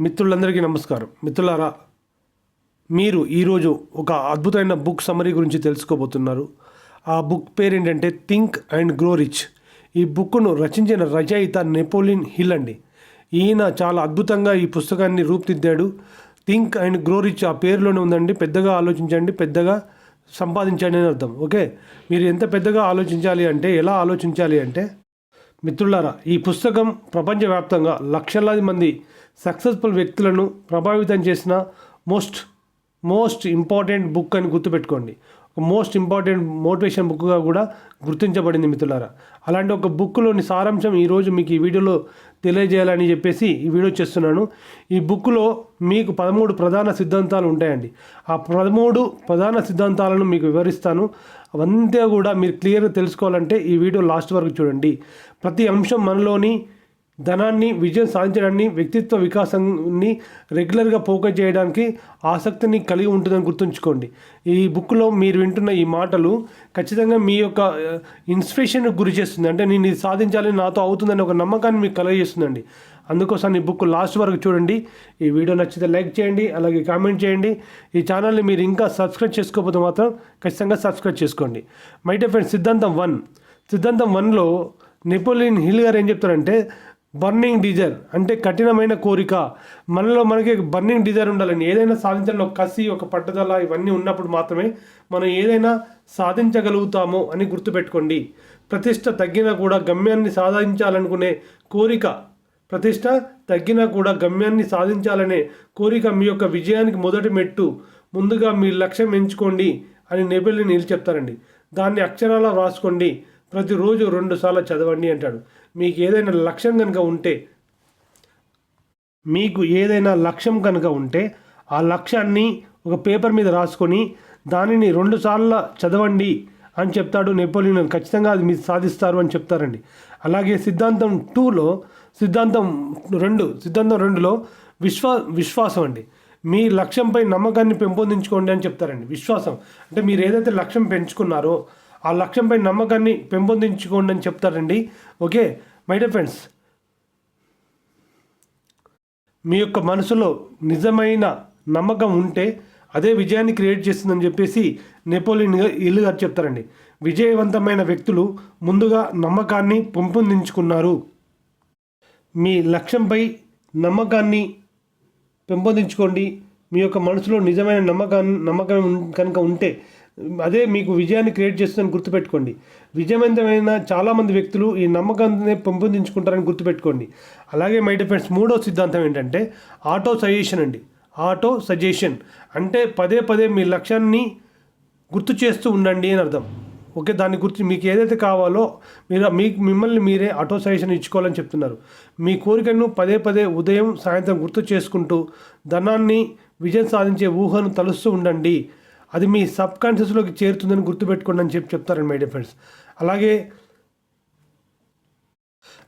మిత్రులందరికీ నమస్కారం. మిత్రులారా మీరు ఈరోజు ఒక అద్భుతమైన బుక్ సమరీ గురించి తెలుసుకోబోతున్నారు. ఆ బుక్ పేరు ఏంటంటే థింక్ అండ్ గ్రో రిచ్. ఈ బుక్ను రచించిన రచయిత నెపోలియన్ హిల్ అండి. ఈయన చాలా అద్భుతంగా ఈ పుస్తకాన్ని రూపుదిద్దాడు. థింక్ అండ్ గ్రో రిచ్ ఆ పేరులోనే ఉందండి. పెద్దగా ఆలోచించండి పెద్దగా సంపాదించండి అని అర్థం. ఓకే? మీరు ఎంత పెద్దగా ఆలోచించాలి అంటే ఎలా ఆలోచించాలి అంటే మిత్రులారా ఈ పుస్తకం ప్రపంచవ్యాప్తంగా లక్షలాది మంది సక్సెస్ఫుల్ వ్యక్తులను ప్రభావితం చేసిన మోస్ట్ మోస్ట్ ఇంపార్టెంట్ బుక్ అని గుర్తుపెట్టుకోండి. ఒక మోస్ట్ ఇంపార్టెంట్ మోటివేషన్ బుక్గా కూడా గుర్తించబడింది మిత్రులారా. అలాంటి ఒక బుక్లోని సారాంశం ఈరోజు మీకు ఈ వీడియోలో తెలియజేయాలని చెప్పేసి ఈ వీడియో చేస్తున్నాను. ఈ బుక్లో మీకు పదమూడు ప్రధాన సిద్ధాంతాలు ఉంటాయండి. ఆ పదమూడు ప్రధాన సిద్ధాంతాలను మీకు వివరిస్తాను. అవంతా కూడా మీరు క్లియర్గా తెలుసుకోవాలంటే ఈ వీడియో లాస్ట్ వరకు చూడండి. ప్రతి అంశం మనలోని ధనాన్ని విజయం సాధించడాన్ని వ్యక్తిత్వ వికాసాన్ని రెగ్యులర్గా ఫోకస్ చేయడానికి ఆసక్తిని కలిగి ఉంటుందని గుర్తుంచుకోండి. ఈ బుక్లో మీరు వింటున్న ఈ మాటలు ఖచ్చితంగా మీ యొక్క ఇన్స్పిరేషన్ గురి చేస్తుంది. అంటే నేను ఇది సాధించాలని నాతో అవుతుందని ఒక నమ్మకాన్ని మీకు కలగజేస్తుందండి. అందుకోసం ఈ బుక్ లాస్ట్ వరకు చూడండి. ఈ వీడియో నచ్చితే లైక్ చేయండి అలాగే కామెంట్ చేయండి. ఈ ఛానల్ని మీరు ఇంకా సబ్స్క్రైబ్ చేసుకోకపోతే మాత్రం ఖచ్చితంగా సబ్స్క్రైబ్ చేసుకోండి. మై డే ఫ్రెండ్స్ సిద్ధాంతం వన్. సిద్ధాంతం వన్లో నెపోలియన్ హిల్ గారు ఏం చెప్తారంటే బర్నింగ్ డిజైర్ అంటే కఠినమైన కోరిక. మనలో మనకి బర్నింగ్ డిజైర్ ఉండాలని ఏదైనా సాధించాలని ఒక కసి ఒక పట్టుదల ఇవన్నీ ఉన్నప్పుడు మాత్రమే మనం ఏదైనా సాధించగలుగుతామో అని గుర్తుపెట్టుకోండి. ప్రతిష్ట తగ్గినా కూడా గమ్యాన్ని సాధించాలనుకునే కోరిక ప్రతిష్ట తగ్గినా కూడా గమ్యాన్ని సాధించాలనే కోరిక మీ యొక్క విజయానికి మొదటి మెట్టు. ముందుగా మీ లక్ష్యం ఎంచుకోండి అని నెబెల్ని నీళ్ళు చెప్తారండి దాన్ని అక్షరాల రాసుకోండి. ప్రతిరోజు రెండు సార్లు చదవండి అంటాడు. మీకు ఏదైనా లక్ష్యం కనుక ఉంటే మీకు ఏదైనా లక్ష్యం కనుక ఉంటే ఆ లక్ష్యాన్ని ఒక పేపర్ మీద రాసుకొని దానిని రెండు సార్లు చదవండి అని చెప్తాడు నెపోలియన్. ఖచ్చితంగా అది మీరు సాధిస్తారు అని చెప్తారండి. అలాగే సిద్ధాంతం టూలో సిద్ధాంతం రెండు సిద్ధాంతం రెండులో విశ్వా విశ్వాసం అండి. మీ లక్ష్యంపై నమ్మకాన్ని పెంపొందించుకోండి అని చెప్తారండి. విశ్వాసం. అంటే మీరు ఏదైతే లక్ష్యం పెంచుకున్నారో ఆ లక్ష్యంపై నమ్మకాన్ని పెంపొందించుకోండి అని చెప్తారండి. ఓకే మై డియర్ ఫ్రెండ్స్ మీ యొక్క మనసులో నిజమైన నమ్మకం ఉంటే అదే విజయాన్ని క్రియేట్ చేస్తుందని చెప్పేసి నెపోలియన్ ఇల్లు గారు చెప్తారండి. విజయవంతమైన వ్యక్తులు ముందుగా నమ్మకాన్ని పెంపొందించుకున్నారు. మీ లక్ష్యంపై నమ్మకాన్ని పెంపొందించుకోండి. మీ యొక్క మనసులో నిజమైన నమ్మకాన్ని నమ్మకం కనుక ఉంటే అదే మీకు విజయాన్ని క్రియేట్ చేస్తుందని గుర్తుపెట్టుకోండి. విజయవంతమైన చాలామంది వ్యక్తులు ఈ నమ్మకాన్ని పెంపొందించుకుంటారని గుర్తుపెట్టుకోండి. అలాగే మై ఫ్రెండ్స్ మూడో సిద్ధాంతం ఏంటంటే ఆటో సజెషన్ అండి. ఆటో సజెషన్ అంటే పదే పదే మీ లక్ష్యాన్ని గుర్తు చేస్తూ ఉండండి అని అర్థం. ఓకే దాన్ని గురించి మీకు ఏదైతే కావాలో మీరు మీకు మిమ్మల్ని మీరే ఆటో సజెషన్ ఇచ్చుకోవాలని చెప్తున్నారు. మీ కోరికను పదే పదే ఉదయం సాయంత్రం గుర్తు చేసుకుంటూ ధనాన్ని విజయం సాధించే ఊహను తలుస్తూ ఉండండి. అది మీ సబ్ కాన్షియస్లోకి చేరుతుందని గుర్తుపెట్టుకోండి అని చెప్పి చెప్తారండి మై డియర్ ఫ్రెండ్స్ అలాగే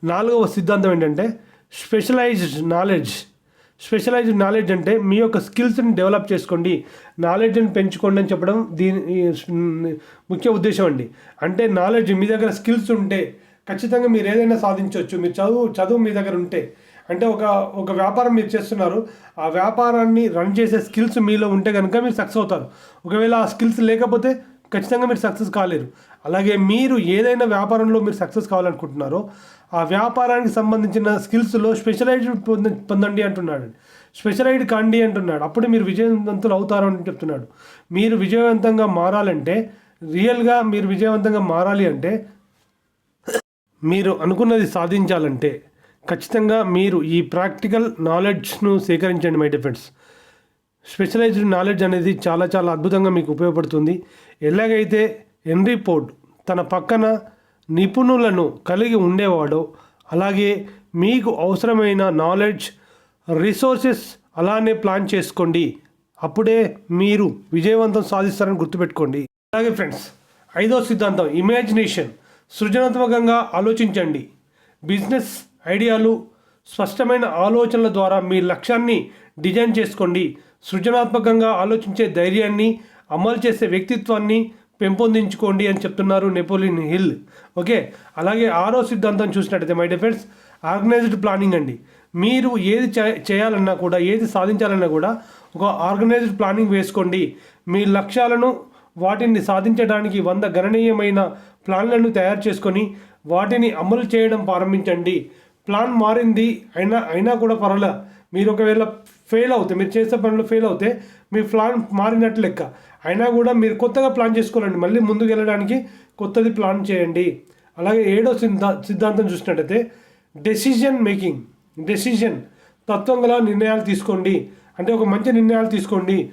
నాలుగవ సిద్ధాంతం ఏంటంటే స్పెషలైజ్డ్ నాలెడ్జ్ స్పెషలైజ్డ్ నాలెడ్జ్ అంటే మీ యొక్క స్కిల్స్ని డెవలప్ చేసుకోండి. నాలెడ్జ్ని పెంచుకోండి అని చెప్పడం దీని ముఖ్య ఉద్దేశం అండి. అంటే నాలెడ్జ్ మీ దగ్గర స్కిల్స్ ఉంటే ఖచ్చితంగా మీరు ఏదైనా సాధించవచ్చు. మీరు చదువు చదువు మీ దగ్గర ఉంటే అంటే ఒక ఒక వ్యాపారం మీరు చేస్తున్నారు ఆ వ్యాపారాన్ని రన్ చేసే స్కిల్స్ మీలో ఉంటే కనుక మీరు సక్సెస్ అవుతారు. ఒకవేళ ఆ స్కిల్స్ లేకపోతే ఖచ్చితంగా మీరు సక్సెస్ కాలేరు. అలాగే మీరు ఏదైనా వ్యాపారంలో మీరు సక్సెస్ కావాలనుకుంటున్నారో ఆ వ్యాపారానికి సంబంధించిన స్కిల్స్లో స్పెషలైజ్డ్ పొంద పొందండి అంటున్నాడు. స్పెషలైజ్డ్ కాండి అంటున్నాడు. అప్పుడు మీరు విజయవంతులు అవుతారు అని చెప్తున్నాడు. మీరు విజయవంతంగా మారాలంటే రియల్గా మీరు విజయవంతంగా మారాలి అంటే మీరు అనుకున్నది సాధించాలంటే ఖచ్చితంగా మీరు ఈ ప్రాక్టికల్ నాలెడ్జ్ను సేకరించండి మై డిఫెండ్స్ స్పెషలైజ్డ్ నాలెడ్జ్ అనేది చాలా చాలా అద్భుతంగా మీకు ఉపయోగపడుతుంది. ఎలాగైతే హెన్రీ పోర్డ్ తన పక్కన నిపుణులను కలిగి ఉండేవాడో అలాగే మీకు అవసరమైన నాలెడ్జ్ రిసోర్సెస్ అలానే ప్లాన్ చేసుకోండి. అప్పుడే మీరు విజయవంతం సాధిస్తారని గుర్తుపెట్టుకోండి. అలాగే ఫ్రెండ్స్ ఐదో సిద్ధాంతం ఇమాజినేషన్. సృజనాత్మకంగా ఆలోచించండి. బిజినెస్ ఐడియాలు స్పష్టమైన ఆలోచనల ద్వారా మీ లక్ష్యాన్ని డిజైన్ చేసుకోండి. సృజనాత్మకంగా ఆలోచించే ధైర్యాన్ని అమలు చేసే వ్యక్తిత్వాన్ని పెంపొందించుకోండి అని చెప్తున్నారు నెపోలియన్ హిల్. ఓకే? అలాగే ఆరో సిద్ధాంతం చూసినట్టయితే మై డిఫెండ్స్ ఆర్గనైజ్డ్ ప్లానింగ్ అండి. మీరు ఏది చే- చేయాలన్నా కూడా ఏది సాధించాలన్నా కూడా ఒక ఆర్గనైజ్డ్ ప్లానింగ్ వేసుకోండి. మీ లక్ష్యాలను వాటిని సాధించడానికి వంద గణనీయమైన ప్లాన్లను తయారు చేసుకొని వాటిని అమలు చేయడం ప్రారంభించండి. ప్లాన్ మారింది అయినా అయినా కూడా పర్వాలే. మీరు ఒకవేళ ఫెయిల్ అవుతే మీరు చేసే పనులు ఫెయిల్ అవుతే మీ ప్లాన్ మారినట్లు లెక్క. అయినా కూడా మీరు కొత్తగా ప్లాన్ చేసుకోవాలండి. మళ్ళీ ముందుకు వెళ్ళడానికి కొత్తది ప్లాన్ చేయండి. అలాగే ఏడో సిద్ధా సిద్ధాంతం చూసినట్టయితే డెసిషన్ మేకింగ్ డెసిషన్ తత్వం గల నిర్ణయాలు తీసుకోండి. అంటే ఒక మంచి నిర్ణయాలు తీసుకోండి.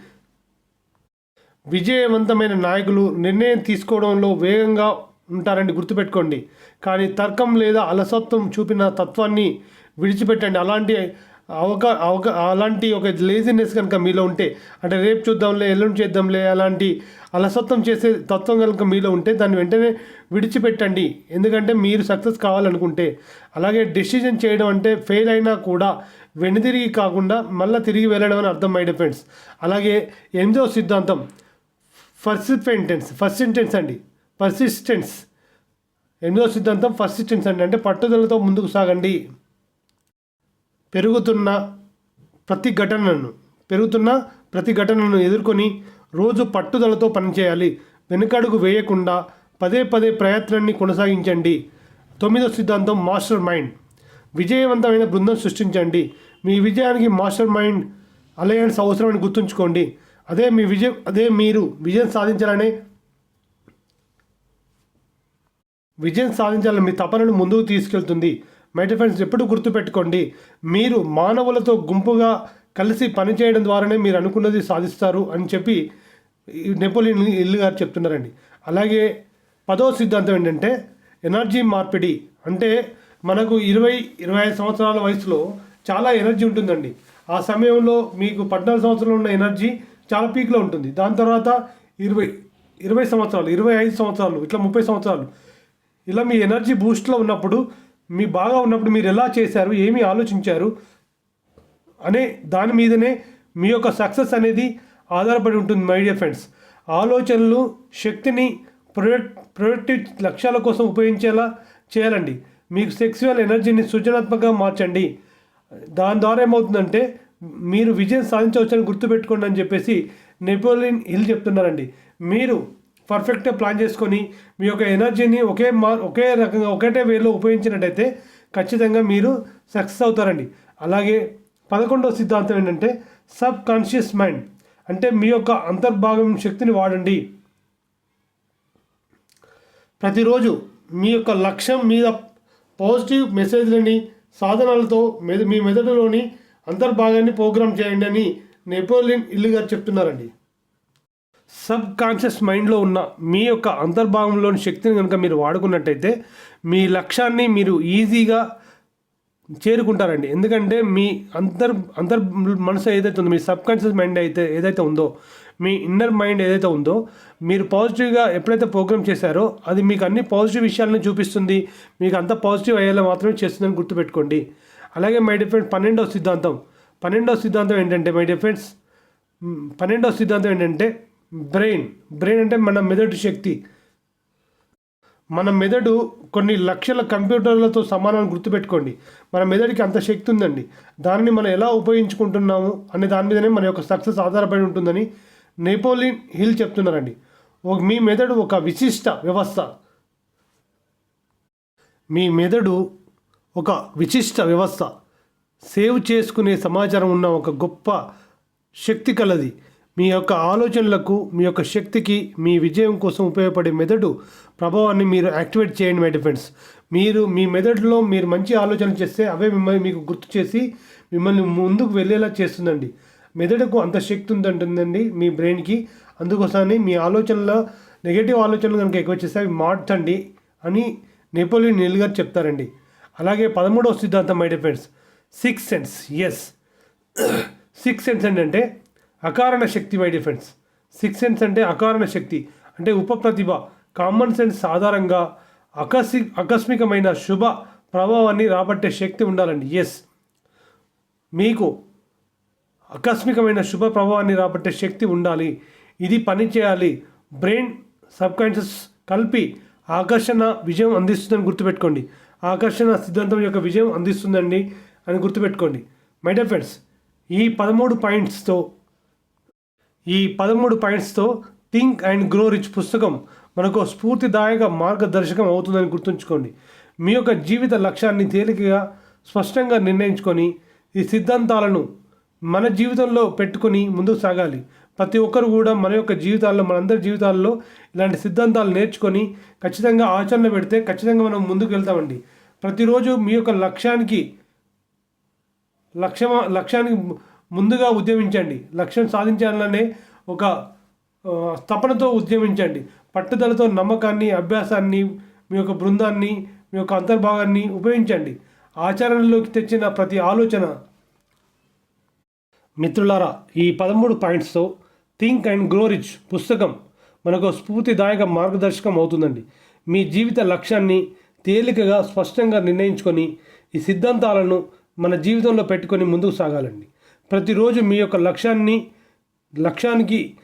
విజయవంతమైన నాయకులు నిర్ణయం తీసుకోవడంలో వేగంగా ఉంటారండి గుర్తుపెట్టుకోండి. కానీ తర్కం లేదా అలసత్వం చూపిన తత్వాన్ని విడిచిపెట్టండి. అలాంటి అవకా అవకా అలాంటి ఒక లేజినెస్ కనుక మీలో ఉంటే అంటే రేపు చూద్దాంలే ఎల్లుండి చేద్దాంలే అలాంటి అలసత్వం చేసే తత్వం కనుక మీలో ఉంటే దాన్ని వెంటనే విడిచిపెట్టండి. ఎందుకంటే మీరు సక్సెస్ కావాలనుకుంటే. అలాగే డెసిషన్ చేయడం అంటే ఫెయిల్ అయినా కూడా వెనుదిరిగి కాకుండా మళ్ళీ తిరిగి వెళ్ళడం అని అర్థం మై ఫ్రెండ్స్ అలాగే ఎనిమిదవ సిద్ధాంతం ఫస్ట్ సెంటెన్స్ ఫస్ట్ సెంటెన్స్ అండి. పర్సిస్టెన్స్ ఎనిమిదో సిద్ధాంతం పర్సిస్టెన్స్ అండి. అంటే పట్టుదలతో ముందుకు సాగండి. పెరుగుతున్న ప్రతి ఘటనను పెరుగుతున్న ప్రతి ఘటనను ఎదుర్కొని రోజు పట్టుదలతో పనిచేయాలి వెనుకడుగు వేయకుండా పదే పదే ప్రయత్నాన్ని కొనసాగించండి. తొమ్మిదో సిద్ధాంతం మాస్టర్ మైండ్ విజయవంతమైన బృందం సృష్టించండి. మీ విజయానికి మాస్టర్ మైండ్ అలయన్స్ అవసరమని గుర్తుంచుకోండి. అదే మీ విజయం అదే మీరు విజయం సాధించాలనే విజయం సాధించాలని మీ తపనను ముందుకు తీసుకెళ్తుంది. మై ఫ్రెండ్స్ ఎప్పుడు గుర్తుపెట్టుకోండి మీరు మానవులతో గుంపుగా కలిసి పనిచేయడం ద్వారానే మీరు అనుకున్నది సాధిస్తారు అని చెప్పి ఈ నెపోలియన్ ఇల్లు గారు చెప్తున్నారండి. అలాగే పదో సిద్ధాంతం ఏంటంటే ఎనర్జీ మార్పిడి. అంటే మనకు ఇరవై ఇరవై ఐదు సంవత్సరాల వయసులో చాలా ఎనర్జీ ఉంటుందండి. ఆ సమయంలో మీకు పద్నాలుగు సంవత్సరాలు ఉన్న ఎనర్జీ చాలా పీక్లో ఉంటుంది. దాని తర్వాత ఇరవై ఇరవై సంవత్సరాలు ఇరవై ఐదు సంవత్సరాలు ఇట్లా ముప్పై సంవత్సరాలు. ఇలా మీ ఎనర్జీ బూస్ట్లో ఉన్నప్పుడు మీ బాగా ఉన్నప్పుడు మీరు ఎలా చేశారు ఏమి ఆలోచించారు అనే దాని మీదనే మీ యొక్క సక్సెస్ అనేది ఆధారపడి ఉంటుంది మై డియర్ ఫ్రెండ్స్ ఆలోచనలు శక్తిని ప్రొడక్ట్ ప్రొడక్టివ్ లక్ష్యాల కోసం ఉపయోగించేలా చేయాలండి. మీకు సెక్సువల్ ఎనర్జీని సృజనాత్మకంగా మార్చండి. దాని ద్వారా ఏమవుతుందంటే మీరు విజయం సాధించవచ్చని గుర్తుపెట్టుకోండి అని చెప్పేసి నెపోలియన్ హిల్ చెప్తున్నారండి. మీరు పర్ఫెక్ట్గా ప్లాన్ చేసుకొని మీ యొక్క ఎనర్జీని ఒకే మా ఒకే రకంగా ఒకటే వేలో ఉపయోగించినట్టయితే ఖచ్చితంగా మీరు సక్సెస్ అవుతారండి. అలాగే పదకొండవ సిద్ధాంతం ఏంటంటే సబ్ కాన్షియస్ మైండ్. అంటే మీ యొక్క అంతర్భాగం శక్తిని వాడండి. ప్రతిరోజు మీ యొక్క లక్ష్యం మీద పాజిటివ్ మెసేజ్లని సాధనాలతో మెద మీ మెదడులోని అంతర్భాగాన్ని ప్రోగ్రామ్ చేయండి అని నెపోలియన్ ఇల్లు గారు చెప్తున్నారండి. సబ్ కాన్షియస్ మైండ్లో ఉన్న మీ యొక్క అంతర్భాగంలోని శక్తిని కనుక మీరు వాడుకున్నట్టయితే మీ లక్ష్యాన్ని మీరు ఈజీగా చేరుకుంటారండి. ఎందుకంటే మీ అంతర్ అంతర్ మనసు ఏదైతే ఉందో మీ సబ్ కాన్షియస్ మైండ్ అయితే ఏదైతే ఉందో మీ ఇన్నర్ మైండ్ ఏదైతే ఉందో మీరు పాజిటివ్గా ఎప్పుడైతే ప్రోగ్రామ్ చేశారో అది మీకు అన్ని పాజిటివ్ విషయాలను చూపిస్తుంది. మీకు అంత పాజిటివ్ అయ్యేలా మాత్రమే చేస్తుందని గుర్తుపెట్టుకోండి. అలాగే మై డిఫరెంట్ పన్నెండవ సిద్ధాంతం. పన్నెండవ సిద్ధాంతం ఏంటంటే మై డిఫరెంట్స్ పన్నెండవ సిద్ధాంతం ఏంటంటే బ్రెయిన్ బ్రెయిన్ అంటే మన మెదడు శక్తి. మన మెదడు కొన్ని లక్షల కంప్యూటర్లతో సమానం గుర్తుపెట్టుకోండి. మన మెదడుకి అంత శక్తి ఉందండి. దానిని మనం ఎలా ఉపయోగించుకుంటున్నాము అనే దాని మీదనే మన యొక్క సక్సెస్ ఆధారపడి ఉంటుందని నెపోలియన్ హిల్ చెప్తున్నారండి. ఒక మీ మెదడు ఒక విశిష్ట వ్యవస్థ. మీ మెదడు ఒక విశిష్ట వ్యవస్థ. సేవ్ చేసుకునే సమాచారం ఉన్న ఒక గొప్ప శక్తి కలది. మీ యొక్క ఆలోచనలకు మీ యొక్క శక్తికి మీ విజయం కోసం ఉపయోగపడే మెదడు ప్రభావాన్ని మీరు యాక్టివేట్ చేయండి మై డిఫెండ్స్ మీరు మీ మెదడులో మీరు మంచి ఆలోచనలు చేస్తే అవే మిమ్మల్ని మీకు గుర్తు చేసి మిమ్మల్ని ముందుకు వెళ్ళేలా చేస్తుందండి. మెదడుకు అంత శక్తి ఉందంటుందండి మీ బ్రెయిన్కి. అందుకోసమని మీ ఆలోచనలో నెగిటివ్ ఆలోచనలు కనుక ఎక్కువ చేస్తే అవి మార్చండి అని నెపోలియన్ నిల్గారు చెప్తారండి. అలాగే పదమూడవ సిద్ధాంతం my defends six sense S six sense ఏంటంటే అకారణ శక్తి మై డిఫెన్స్ సిక్స్ సెన్స్ అంటే అకారణ శక్తి అంటే ఉపప్రతిభ. కామన్ సెన్స్ ఆధారంగా అకస్మి ఆకస్మికమైన శుభ ప్రభావాన్ని రాబట్టే శక్తి ఉండాలండి. ఎస్ మీకు ఆకస్మికమైన శుభ ప్రభావాన్ని రాబట్టే శక్తి ఉండాలి. ఇది పని చేయాలి. బ్రెయిన్ సబ్కాన్షియస్ కలిపి ఆకర్షణ విజయం అందిస్తుందని గుర్తుపెట్టుకోండి. ఆకర్షణ సిద్ధాంతం యొక్క విజయం అందిస్తుందండి అని గుర్తుపెట్టుకోండి. మై డియర్ ఫ్రెండ్స్ ఈ పదమూడు పాయింట్స్తో ఈ పదమూడు పాయింట్స్తో థింక్ అండ్ గ్రో రిచ్ పుస్తకం మనకు స్ఫూర్తిదాయక మార్గదర్శకం అవుతుందని గుర్తుంచుకోండి. మీ యొక్క జీవిత లక్ష్యాన్ని తేలికగా స్పష్టంగా నిర్ణయించుకొని ఈ సిద్ధాంతాలను మన జీవితంలో పెట్టుకొని ముందుకు సాగాలి. ప్రతి ఒక్కరు కూడా మన యొక్క జీవితాల్లో మనందరి జీవితాల్లో ఇలాంటి సిద్ధాంతాలు నేర్చుకొని ఖచ్చితంగా ఆచరణ పెడితే ఖచ్చితంగా మనం ముందుకు వెళ్తామండి. ప్రతిరోజు మీ యొక్క లక్ష్యానికి లక్ష్యమా లక్ష్యానికి ముందుగా ఉద్యమించండి. లక్ష్యం సాధించాలనే ఒక తపనతో ఉద్యమించండి. పట్టుదలతో నమ్మకాన్ని అభ్యాసాన్ని మీ యొక్క బృందాన్ని మీ యొక్క అంతర్భాగాన్ని ఉపయోగించండి. ఆచరణలోకి తెచ్చిన ప్రతి ఆలోచన. మిత్రులారా ఈ పదమూడు పాయింట్స్తో థింక్ అండ్ గ్రో రిచ్ పుస్తకం మనకు స్ఫూర్తిదాయక మార్గదర్శకం అవుతుందండి. మీ జీవిత లక్ష్యాన్ని తేలికగా స్పష్టంగా నిర్ణయించుకొని ఈ సిద్ధాంతాలను మన జీవితంలో పెట్టుకొని ముందుకు సాగాలండి. ప్రతిరోజు మీ యొక్క లక్ష్యాన్ని లక్ష్యానికి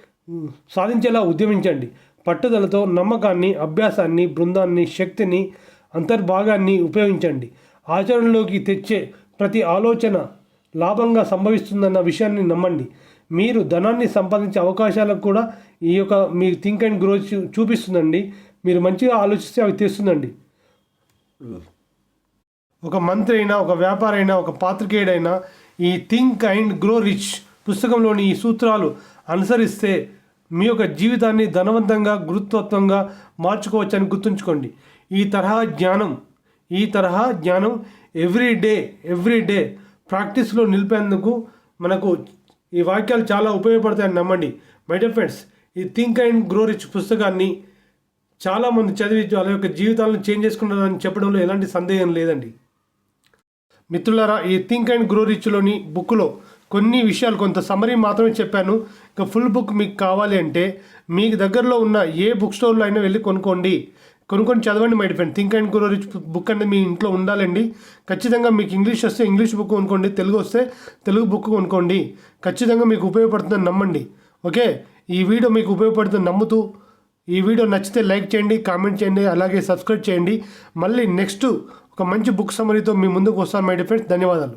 సాధించేలా ఉద్యమించండి. పట్టుదలతో నమ్మకాన్ని అభ్యాసాన్ని బృందాన్ని శక్తిని అంతర్భాగాన్ని ఉపయోగించండి. ఆచరణలోకి తెచ్చే ప్రతి ఆలోచన లాభంగా సంభవిస్తుందన్న విషయాన్ని నమ్మండి. మీరు ధనాన్ని సంపాదించే అవకాశాలకు కూడా ఈ యొక్క మీ థింక్ అండ్ గ్రో చూ- చూపిస్తుందండి. మీరు మంచిగా ఆలోచిస్తే అవి తెస్తుందండి. ఒక మంత్రి అయినా ఒక వ్యాపారైనా ఒక పాత్రికేయుడైనా ఈ థింక్ అండ్ గ్రో రిచ్ పుస్తకంలోని ఈ సూత్రాలు అనుసరిస్తే మీ యొక్క జీవితాన్ని ధనవంతంగా గురుత్వత్వంగా మార్చుకోవచ్చని గుర్తుంచుకోండి. ఈ తరహా జ్ఞానం ఈ తరహా జ్ఞానం ఎవ్రీ డే ఎవ్రీ డే ప్రాక్టీస్లో నిలిపేందుకు మనకు ఈ వాక్యాలు చాలా ఉపయోగపడతాయని నమ్మండి. మై డియర్ ఫ్రెండ్స్ ఈ థింక్ అండ్ గ్రో రిచ్ పుస్తకాన్ని చాలామంది చదివి వాళ్ళ యొక్క జీవితాలను చేంజ్ చేసుకున్నారని చెప్పడంలో ఎలాంటి సందేహం లేదండి. మిత్రులారా ఈ థింక్ అండ్ గ్రో రిచ్లోని బుక్లో కొన్ని విషయాలు కొంత సమరీ మాత్రమే చెప్పాను. ఇక ఫుల్ బుక్ మీకు కావాలి అంటే మీకు దగ్గరలో ఉన్న ఏ బుక్ స్టోర్లో అయినా వెళ్ళి కొనుక్కోండి. కొనుక్కొని చదవండి my friend. Think and grow rich book అనేది మీ ఇంట్లో ఉండాలండి. ఖచ్చితంగా మీకు ఇంగ్లీష్ వస్తే ఇంగ్లీష్ బుక్ కొనుక్కోండి. తెలుగు వస్తే తెలుగు బుక్ కొనుక్కోండి. ఖచ్చితంగా మీకు ఉపయోగపడుతుందని నమ్మండి. ఓకే? ఈ వీడియో మీకు ఉపయోగపడుతుంది నమ్ముతూ ఈ వీడియో నచ్చితే లైక్ చేయండి కామెంట్ చేయండి అలాగే సబ్స్క్రైబ్ చేయండి. మళ్ళీ నెక్స్ట్ ఒక మంచి బుక్ సమరీతో మీ ముందుకు వస్తాను మై డిఫెండ్స్ ధన్యవాదాలు.